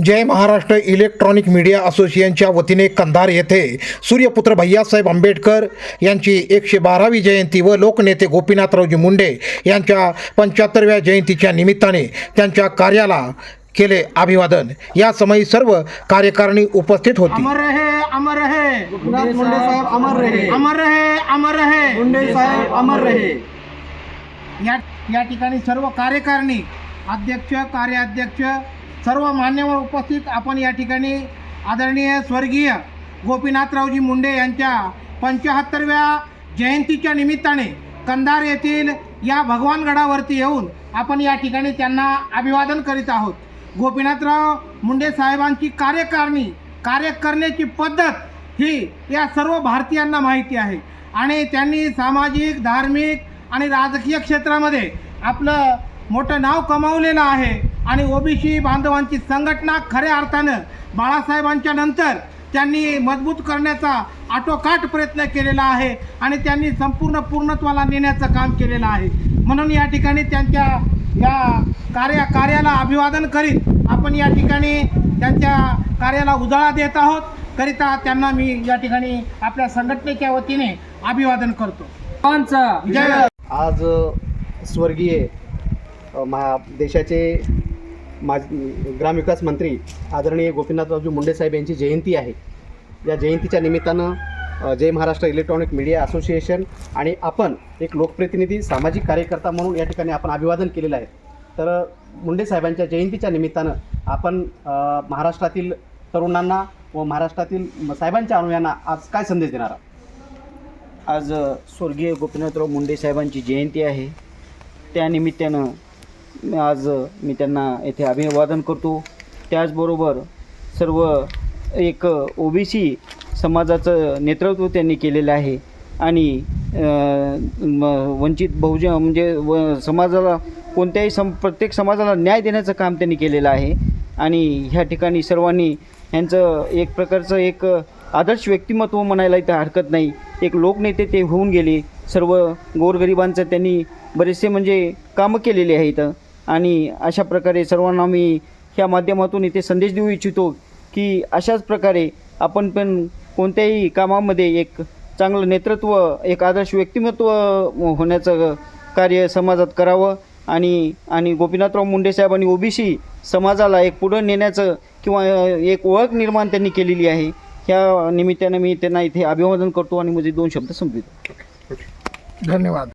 जय Maharashtra electronic media असोसिएशनच्या वतीने कंधार येथे सूर्यपुत्र भैयासाहेब आंबेडकर यांची एकशे बारावी जयंती व लोकनेते गोपीनाथरावजी मुंडे यांच्या पंच्याहत्तरव्या जयंतीच्या निमित्ताने त्यांच्या कार्याला केले अभिवादन. या समयी सर्व कार्यकारिणी उपस्थित होती. अमर रहे अमर रहे. मुंडे साहेब अमर रहे. अमर रहे अमर रहे. मुंडे साहेब अमर रहे. या या ठिकाणी सर्व कार्यकारिणी अध्यक्ष कार्याध्यक्ष सर्व मान्यवर उपस्थित. आपण या ठिकाणी आदरणीय स्वर्गीय गोपीनाथरावजी मुंडे यांच्या पंच्याहत्तरव्या जयंतीच्या निमित्ताने कंधार येथील या भगवानगडावरती येऊन आपण या ठिकाणी त्यांना अभिवादन करीत आहोत. गोपीनाथराव मुंडे साहेबांची कार्यकारणी कार्य करण्याची पद्धत ही या सर्व भारतीयांना माहिती आहे. आणि त्यांनी सामाजिक धार्मिक आणि राजकीय क्षेत्रामध्ये आपलं मोठं नाव कमावलेलं आहे. आणि ओबीसी बांधवांची संघटना खऱ्या अर्थानं बाळासाहेबांच्या नंतर त्यांनी मजबूत करण्याचा आटोकाट प्रयत्न केलेला आहे आणि त्यांनी संपूर्ण पूर्णत्वाला नेण्याचं काम केलेलं आहे. म्हणून या ठिकाणी त्यांच्या या कार्या कार्याला अभिवादन करीत आपण या ठिकाणी त्यांच्या कार्याला उजाळा देत आहोत. करिता त्यांना मी या ठिकाणी आपल्या संघटनेच्या वतीने अभिवादन करतो. आज स्वर्गीय महा देशाचे मा ग्रामविकास मंत्री आदरणीय गोपीनाथरावजी मुंडे साहेब यांची जयंती आहे. या जयंतीच्या निमित्तानं Jai Maharashtra electronic media association आणि आपण एक लोकप्रतिनिधी सामाजिक कार्यकर्ता म्हणून या ठिकाणी आपण अभिवादन केलेलं आहे. तर मुंडे साहेबांच्या जयंतीच्या निमित्तानं आपण महाराष्ट्रातील तरुणांना व महाराष्ट्रातील साहेबांच्या अनुयांना आज काय संदेश देणार आहात? आज स्वर्गीय गोपीनाथराव मुंडे साहेबांची जयंती आहे. त्यानिमित्तानं आज मी त्यांना येथे अभिवादन करतो. त्याचबरोबर सर्व एक ओ बी सी समाजाचं नेतृत्व त्यांनी केलेलं आहे. आणि वंचित बहुजन म्हणजे व समाजाला कोणत्याही सम प्रत्येक समाजाला न्याय देण्याचं काम त्यांनी केलेलं आहे. आणि ह्या ठिकाणी सर्वांनी ह्यांचं एक प्रकारचं एक आदर्श व्यक्तिमत्व म्हणायला इथं हरकत नाही. एक लोकनेते ते होऊन गेले. सर्व गोरगरिबांचं त्यांनी बरेचसे म्हणजे कामं केलेली आहे इथं आणि अशा प्रकारे सर्वांना मी ह्या माध्यमातून इथे संदेश देऊ इच्छितो की अशाच प्रकारे आपण पण कोणत्याही कामामध्ये एक चांगलं नेतृत्व एक आदर्श व्यक्तिमत्व होण्याचं कार्य समाजात करावं आणि आणि गोपीनाथराव मुंडे साहेबांनी ओबीसी समाजाला एक पुढं नेण्याचं किंवा एक ओळख निर्माण त्यांनी केलेली आहे. ह्या निमित्तानं मी त्यांना इथे अभिवादन करतो आणि माझे दोन शब्द संपवितो. धन्यवाद.